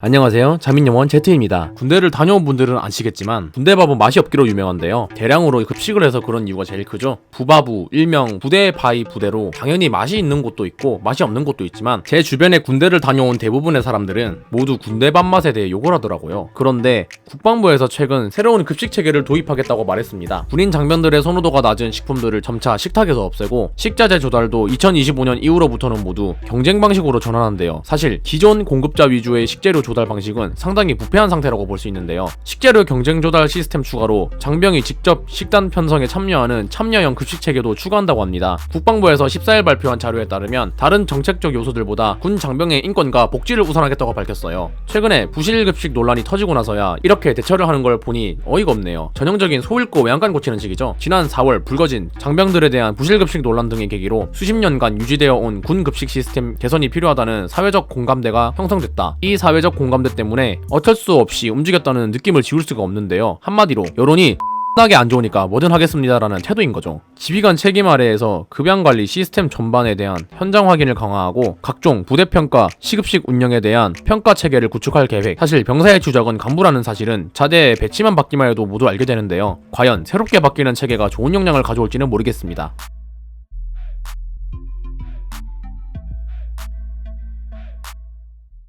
안녕하세요. 자민영원 제트입니다. 군대를 다녀온 분들은 아시겠지만 군대밥은 맛이 없기로 유명한데요. 대량으로 급식을 해서 그런 이유가 제일 크죠. 부바부, 일명 부대 바이 부대로 당연히 맛이 있는 곳도 있고 맛이 없는 곳도 있지만 제 주변에 군대를 다녀온 대부분의 사람들은 모두 군대밥 맛에 대해 욕을 하더라고요. 그런데 국방부에서 최근 새로운 급식 체계를 도입하겠다고 말했습니다. 군인 장병들의 선호도가 낮은 식품들을 점차 식탁에서 없애고 식자재 조달도 2025년 이후로부터는 모두 경쟁 방식으로 전환한대요. 사실 기존 공급자 위주의 식재료 조달 방식은 상당히 부패한 상태라고 볼 수 있는데요. 식재료 경쟁 조달 시스템 추가로 장병이 직접 식단 편성에 참여하는 참여형 급식 체계도 추가한다고 합니다. 국방부에서 14일 발표한 자료에 따르면 다른 정책적 요소들보다 군 장병의 인권과 복지를 우선하겠다고 밝혔어요. 최근에 부실 급식 논란이 터지고 나서야 이렇게 대처를 하는 걸 보니 어이가 없네요. 전형적인 소 읽고 외양간 고치는 식이죠. 지난 4월 불거진 장병들에 대한 부실 급식 논란 등의 계기로 수십 년간 유지되어 온 군 급식 시스템 개선이 필요하다는 사회적 공감대가 형성됐다. 이 사회적 공감대 때문에 어쩔 수 없이 움직였다는 느낌을 지울 수가 없는데요. 한마디로 여론이 나게 안 좋으니까 뭐든 하겠습니다라는 태도인 거죠. 지휘관 책임 아래에서 급양 관리 시스템 전반에 대한 현장 확인을 강화하고 각종 부대 평가, 시급식 운영에 대한 평가 체계를 구축할 계획. 사실 병사의 주적은 간부라는 사실은 자대의 배치만 받기만 해도 모두 알게 되는데요. 과연 새롭게 바뀌는 체계가 좋은 영향을 가져올지는 모르겠습니다.